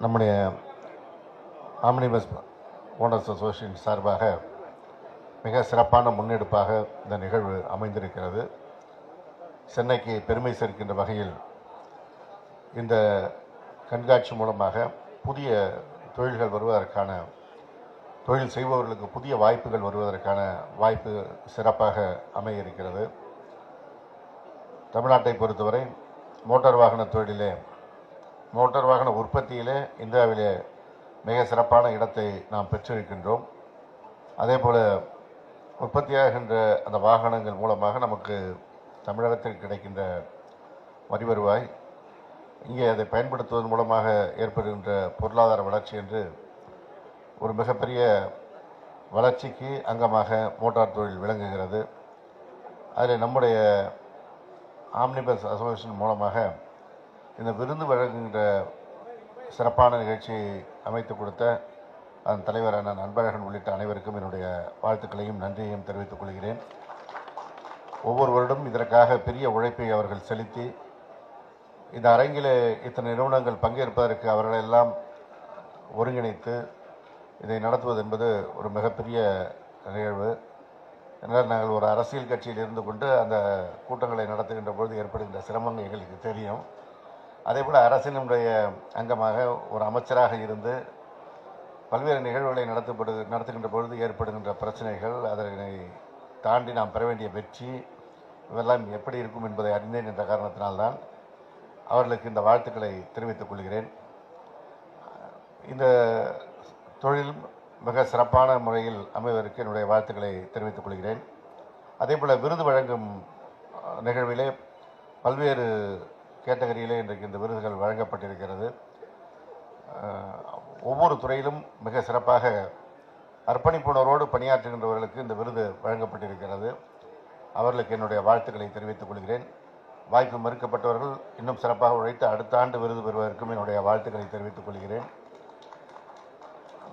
நம்முடைய omnibus owners association சார்பாக மிக சிறப்பான முன்னெடுப்பாக இந்த நிகழ்வு அமைந்திருக்கிறது. சென்னைக்கு பெருமை சேர்க்கின்ற வகையில் இந்த கண்காட்சி மூலமாக புதிய தொழில்கள் வருவதற்கான தொழில் செய்பவர்களுக்கு புதிய வாய்ப்புகள் வருவதற்கான வாய்ப்பு சிறப்பாக அமைய இருக்கிறது தமிழ்நாட்டை பொறுத்தவரை மோட்டார் வாகன தொழிலே மோட்டார் வாகன உற்பத்தியிலே இந்தியாவிலே மிக சிறப்பான இடத்தை நாம் பெற்றிருக்கின்றோம். அதே போல் உற்பத்தியாகின்ற அந்த வாகனங்கள் மூலமாக நமக்கு தமிழகத்தில் கிடைக்கின்ற வரி வருவாய் இங்கே அதை பயன்படுத்துவதன் மூலமாக ஏற்படுகின்ற பொருளாதார வளர்ச்சி என்று ஒரு மிகப்பெரிய வளர்ச்சிக்கு அங்கமாக மோட்டார் தொழில் விளங்குகிறது. அதில் நம்முடைய ஆம்னிபஸ் அசோசியேஷன் மூலமாக இந்த விருந்து வழங்குகின்ற சிறப்பான நிகழ்ச்சியை அமைத்து கொடுத்த அதன் தலைவரான நண்பழகன் உள்ளிட்ட அனைவருக்கும் என்னுடைய வாழ்த்துக்களையும் நன்றியையும் தெரிவித்துக் கொள்கிறேன். ஒவ்வொரு வருடம் இதற்காக பெரிய உழைப்பை அவர்கள் செலுத்தி இந்த அரங்கில் இத்தனை நிறுவனங்கள் பங்கேற்பதற்கு அவர்களெல்லாம் ஒருங்கிணைத்து இதை நடத்துவது என்பது ஒரு மிகப்பெரிய நிகழ்வு. என்றால் நாங்கள் ஒரு அரசியல் கட்சியில் இருந்து கொண்டு அந்த கூட்டங்களை நடத்துகின்ற பொழுது ஏற்படுகின்ற சிரமங்கள் எங்களுக்கு தெரியும். அதே போல் அரசினுடைய அங்கமாக ஒரு அமைச்சராக இருந்து பல்வேறு நிகழ்வுகளை நடத்தப்படு நடத்துகின்ற பொழுது ஏற்படுகின்ற பிரச்சனைகள் அதனை தாண்டி நாம் பெற வேண்டிய வெற்றி இவெல்லாம் எப்படி இருக்கும் என்பதை அறிந்தேன் என்ற காரணத்தினால்தான் அவர்களுக்கு இந்த வாழ்த்துக்களை தெரிவித்துக் கொள்கிறேன். இந்த தொழில் மிக சிறப்பான முறையில் அமைவதற்கு என்னுடைய வாழ்த்துக்களை தெரிவித்துக் கொள்கிறேன். அதே போல் விருது வழங்கும் நிகழ்விலே பல்வேறு கேட்டகரியிலே இன்றைக்கு இந்த விருதுகள் வழங்கப்பட்டிருக்கிறது. ஒவ்வொரு துறையிலும் மிக சிறப்பாக அர்ப்பணிப்புணர்வோடு பணியாற்றுகின்றவர்களுக்கு இந்த விருது வழங்கப்பட்டிருக்கிறது. அவர்களுக்கு என்னுடைய வாழ்த்துக்களை தெரிவித்துக் கொள்கிறேன். வாய்ப்பு மறுக்கப்பட்டவர்கள் இன்னும் சிறப்பாக உழைத்து அடுத்த ஆண்டு விருது பெறுவதற்கும் என்னுடைய வாழ்த்துக்களை தெரிவித்துக் கொள்கிறேன்.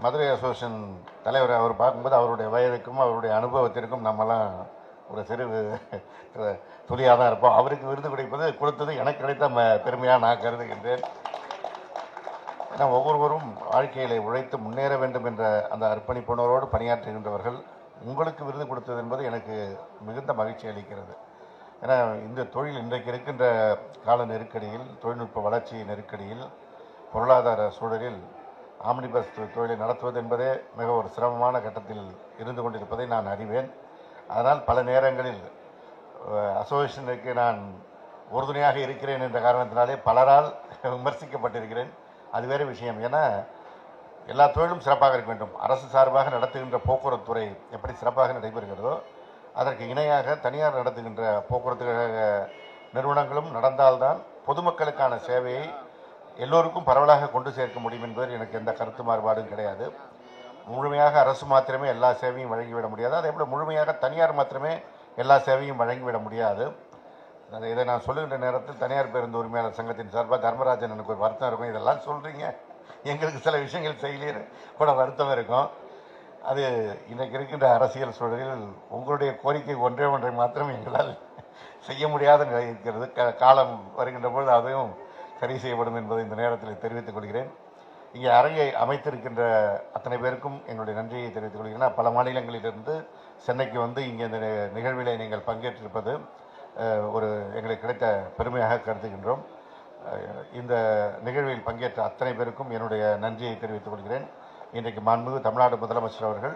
மதுரை அசோசியேஷன் தலைவர் அவர் பார்க்கும்போது அவருடைய வயதுக்கும் அவருடைய அனுபவத்திற்கும் நம்மலாம் ஒரு சிறு துளியாக தான் இருப்போம். அவருக்கு விருது கிடைப்பது கொடுத்தது எனக்கு கிடைத்த ம- பெருமையாக நான் கருதுகின்றேன். ஏன்னா ஒவ்வொருவரும் வாழ்க்கையிலே உழைத்து முன்னேற வேண்டும் என்ற அந்த அர்ப்பணிப்புணர்வோடு பணியாற்றுகின்றவர்கள் உங்களுக்கு விருது கொடுத்தது என்பது எனக்கு மிகுந்த மகிழ்ச்சி அளிக்கிறது. ஏன்னா இந்த தொழில் இன்றைக்கு இருக்கின்ற கால நெருக்கடியில் தொழில்நுட்ப வளர்ச்சி நெருக்கடியில் பொருளாதார சூழலில் ஆம்னிபஸ் தொழிலை நடத்துவது என்பதே மிக ஒரு சிரமமான கட்டத்தில் இருந்து கொண்டிருப்பதை நான் அறிவேன். அதனால் பல நேரங்களில் அசோசியேஷனுக்கு நான் உறுதுணையாக இருக்கிறேன் என்ற காரணத்தினாலே பலரால் விமர்சிக்கப்பட்டிருக்கிறேன். அது வேறு விஷயம். ஏன்னா எல்லா தொழிலும் சிறப்பாக இருக்க வேண்டும். அரசு சார்பாக நடத்துகின்ற போக்குவரத்து துறை எப்படி சிறப்பாக நடைபெறுகிறதோ அதற்கு இணையாக தனியார் நடத்துகின்ற போக்குவரத்து கழக நிறுவனங்களும் நடந்தால்தான் பொதுமக்களுக்கான சேவையை எல்லோருக்கும் பரவலாக கொண்டு சேர்க்க முடியும் என்பதில் எனக்கு எந்த கருத்து மாறுபாடும் கிடையாது. முழுமையாக அரசு மாத்திரமே எல்லா சேவையும் வழங்கிவிட முடியாது. அதே போல் முழுமையாக தனியார் மாத்திரமே எல்லா சேவையும் வழங்கிவிட முடியாது. அதை இதை நான் சொல்லுகின்ற நேரத்தில் தனியார் பேருந்து உரிமையாளர் சங்கத்தின் சார்பாக தர்மராஜன் எனக்கு ஒரு வருத்தம் இருக்கும். இதெல்லாம் சொல்கிறீங்க எங்களுக்கு சில விஷயங்கள் செய்யலையே கூட வருத்தம் இருக்கும். அது இன்றைக்கு இருக்கின்ற அரசியல் சூழலில் உங்களுடைய கோரிக்கை ஒன்றே ஒன்றை மாத்திரம் எங்களால் செய்ய முடியாத நிலை இருக்கிறது. க- காலம் வருகின்ற பொழுது அதையும் சரி செய்யப்படும் என்பதை இந்த நேரத்தில் தெரிவித்துக் கொள்கிறேன். இங்கே அரங்கை அமைத்திருக்கின்ற அத்தனை பேருக்கும் என்னுடைய நன்றியை தெரிவித்துக் கொள்கிறேன். பல மாநிலங்களிலிருந்து சென்னைக்கு வந்து இங்கே இந்த நிகழ்வில் நீங்கள் பங்கேற்றிருப்பது ஒரு எங்களுக்கு கிடைத்த பெருமையாக கருதுகின்றோம். இந்த நிகழ்வில் பங்கேற்ற அத்தனை பேருக்கும் என்னுடைய நன்றியை தெரிவித்துக் கொள்கிறேன். இன்றைக்கு மாண்புமிகு தமிழ்நாடு முதலமைச்சர் அவர்கள்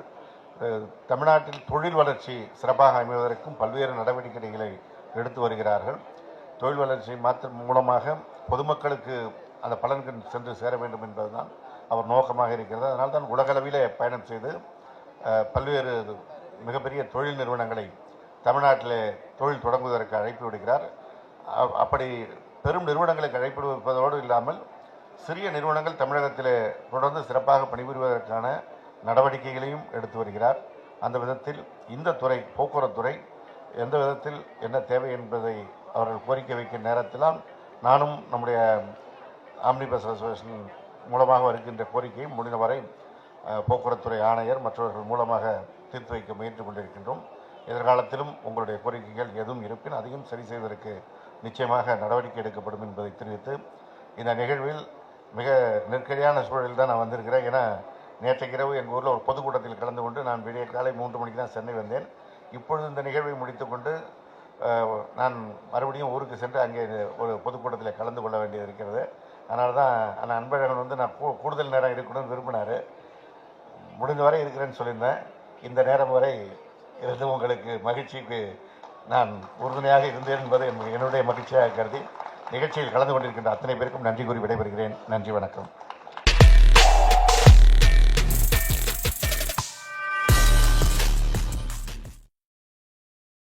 தமிழ்நாட்டில் தொழில் வளர்ச்சி சிறப்பாக அமைவதற்கும் பல்வேறு நடவடிக்கைகளை எடுத்து வருகிறார்கள். தொழில் வளர்ச்சி மாத்திரம் மூலமாக பொதுமக்களுக்கு அந்த பலன்கள் சென்று சேர வேண்டும் என்பதுதான் அவர் நோக்கமாக இருக்கிறது. அதனால் தான் உலகளவிலே பயணம் செய்து பல்வேறு மிகப்பெரிய தொழில் நிறுவனங்களை தமிழ்நாட்டிலே தொழில் தொடங்குவதற்கு அழைப்பு விடுகிறார் அப்படி பெரும் நிறுவனங்களுக்கு அழைப்பு விடுவதோடு இல்லாமல் சிறிய நிறுவனங்கள் தமிழகத்தில் தொடர்ந்து சிறப்பாக பணிபுரிவதற்கான நடவடிக்கைகளையும் எடுத்து வருகிறார். அந்த விதத்தில் இந்த துறை போக்குவரத்து துறை எந்த விதத்தில் என்ன தேவை என்பதை அவர்கள் கோரிக்கை வைக்கும் நேரத்திலாம் நானும் நம்முடைய ஆம்னிபஸ் அசோசியேஷன் மூலமாக வருகின்ற கோரிக்கையை முடிந்தவரை போக்குவரத்துறை ஆணையர் மற்றவர்கள் மூலமாக தீர்த்து வைக்க முயன்று கொண்டிருக்கின்றோம். எதிர்காலத்திலும் உங்களுடைய கோரிக்கைகள் எதுவும் இருப்பின் அதையும் சரி செய்வதற்கு நிச்சயமாக நடவடிக்கை எடுக்கப்படும் என்பதை தெரிவித்து இந்த நிகழ்வில் மிக நெருக்கடியான சூழலில் தான் நான் வந்திருக்கிறேன். ஏன்னா நேற்றைக்கு இரவு எங்கள் ஊரில் ஒரு பொதுக்கூட்டத்தில் கலந்து கொண்டு நான் விடிய காலை மூன்று மணிக்கு தான் சென்னை வந்தேன். இப்பொழுது இந்த நிகழ்வை முடித்துக்கொண்டு நான் மறுபடியும் ஊருக்கு சென்று அங்கே ஒரு பொதுக்கூட்டத்தில் கலந்து கொள்ள வேண்டியது இருக்கிறது. அதனால தான் அந்த அன்பழகன் வந்து நான் கூ- கூடுதல் நேரம் இருக்கணும்னு விரும்பினார். முடிஞ்ச வரை இருக்கிறேன்னு சொல்லியிருந்தேன். இந்த நேரம் வரை இருந்து உங்களுக்கு மகிழ்ச்சிக்கு நான் உறுதுணையாக இருந்தேன் என்பது என்னுடைய மகிழ்ச்சியாக கருதி நிகழ்ச்சியில் கலந்து கொண்டிருக்கின்ற அத்தனை பேருக்கும் நன்றி கூறி விடைபெறுகிறேன். நன்றி வணக்கம்.